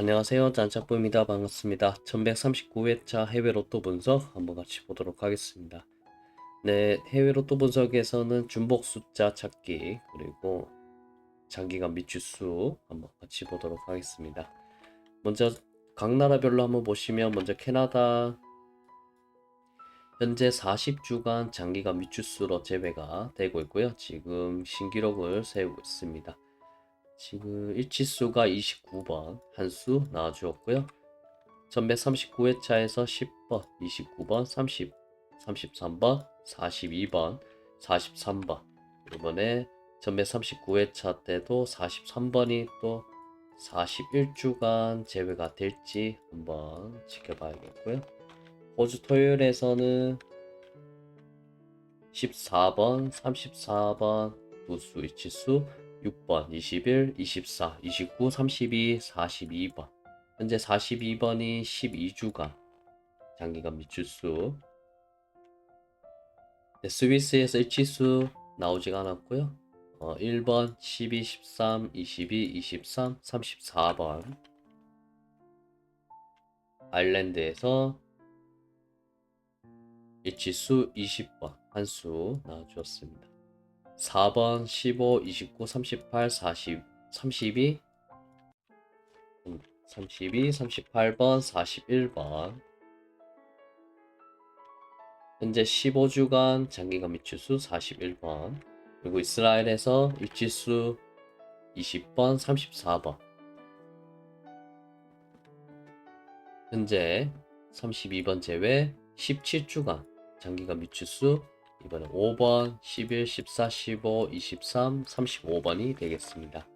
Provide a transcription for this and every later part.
안녕하세요. 짠짜뿌입니다. 반갑습니다. 1139회차 해외 로또 분석 한번 같이 보도록 하겠습니다. 네, 해외 로또 분석에서는 중복 숫자 찾기 그리고 장기간 미추수 한번 같이 보도록 하겠습니다. 먼저 각 나라별로 한번 보시면 먼저 캐나다 현재 40주간 장기간 미추수로 제외가 되고 있고요. 지금 신기록을 세우고 있습니다. 지금 일치수가 29번 한 수 나와주었고요. 1139회차에서 10번, 29번, 30, 33번, 42번, 43번 이번에 1139회차 때도 43번이 또 41주간 제외가 될지 한번 지켜봐야겠고요. 호주 토요일에서는 14번, 34번 두수 일치수 6번, 21, 24, 29, 32, 42번. 현재 42번이 12주간 장기간 미출수. 네, 스위스에서 일치수 나오지가 않았고요. 어, 1번, 12, 13, 22, 23, 34번. 아일랜드에서 일치수 20번 한 수 나와주었습니다. 4번, 15, 29, 38, 40, 32, 음, 32, 38번, 41번. 현재 15주간 장기간 미추수 41번. 그리고 이스라엘에서 일치수 20번, 34번. 현재 32번 제외 17주간 장기간 미추수 이번에 5번, 11, 14, 15, 23, 35번이 되겠습니다.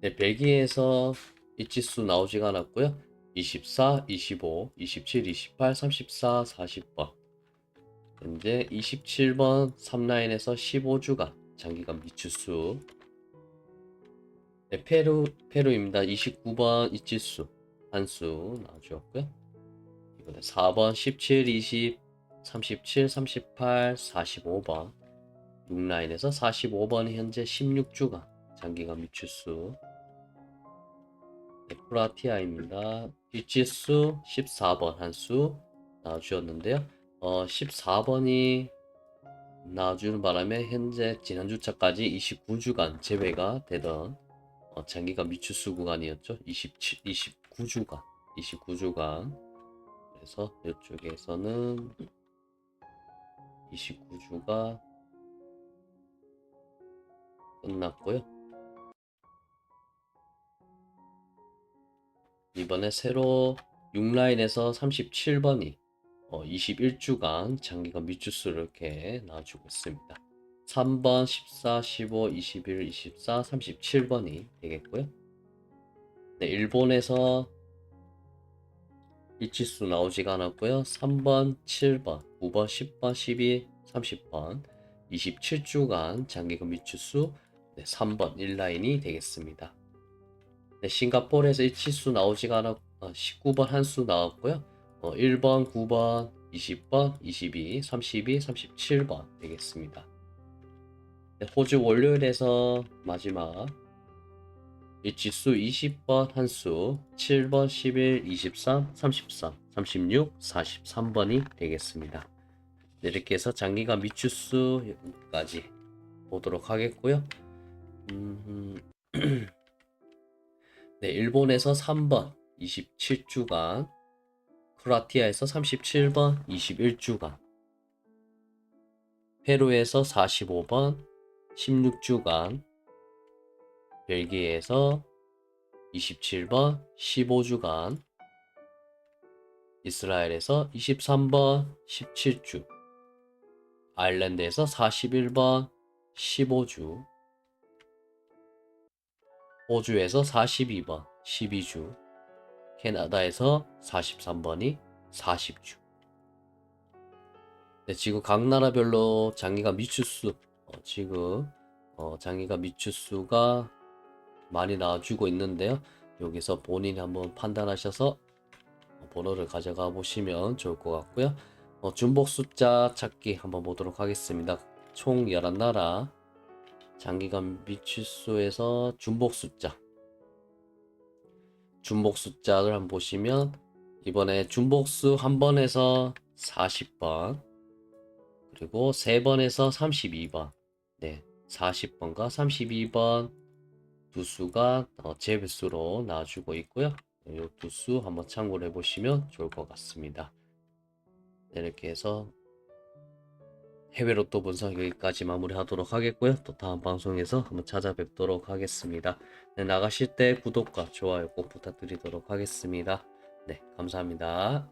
네, 벨기에에서 일치수 나오지가 않았고요. 24, 25, 27, 28, 34, 40번. 현재 27번 3라인에서 15주간 장기간 미추수. 네, 페루, 페루입니다. 29번 이치수 한수 나와주었고요. 이번에 4번, 17, 20, 37, 38, 45번 6라인에서 45번이 현재 16주간 장기간 미추수 네, 프라티아입니다. 일치수 14번 한 수 나와주었는데요. 어, 14번이 나와주는 바람에 현재 지난주차까지 29주간 제외가 되던 어, 장기간 미추수 구간이었죠. 27, 29주간, 29주간. 그래서 이쪽에서는 29주가 끝났고요. 이번에 새로 6라인에서 37번이 21주간 장기간 미추수를 이렇게 나와주고 있습니다. 3번, 14, 15, 21, 24, 37번이 되겠고요. 네, 일본에서 일치수 나오지가 않았고요. 3번, 7번, 9번, 10번, 12, 30번 27주간 장기금 미추수 네, 3번 1라인이 되겠습니다. 네, 싱가포르에서 일치수 나오지가 않았 어, 19번 한 수 나왔고요. 어, 1번, 9번, 20번, 22, 32, 37번 되겠습니다. 네, 호주 월요일에서 마지막 일치수 20번 한 수, 7번, 11, 23, 33, 36, 43번이 되겠습니다. 네, 이렇게 해서 장기간 미추수까지 보도록 하겠고요. 음, 네, 일본에서 3번 27주간, 크로아티아에서 37번 21주간, 페루에서 45번 16주간, 벨기에에서 27번 15주간, 이스라엘에서 23번 17주, 아일랜드에서 41번 15주, 호주에서 42번 12주, 캐나다에서 43번이 40주. 네, 지금 각 나라별로 장기가 미추수 어, 지금 어, 장기가 미추수가 많이 나와주고 있는데요. 여기서 본인이 한번 판단하셔서 번호를 가져가 보시면 좋을 것 같고요. 어, 중복 숫자 찾기 한번 보도록 하겠습니다. 총 11나라 장기가 미추수에서 중복 숫자 중복 숫자를 한번 보시면 이번에 중복수 한 번에서 40번 그리고 세 번에서 32번 네 40번과 32번 두 수가 어, 재배수로 나와주고 있고요. 이 두 수 한번 참고를 해보시면 좋을 것 같습니다. 네, 이렇게 해서 해외 로또 분석 여기까지 마무리하도록 하겠고요. 또 다음 방송에서 한번 찾아뵙도록 하겠습니다. 네, 나가실 때 구독과 좋아요 꼭 부탁드리도록 하겠습니다. 네 감사합니다.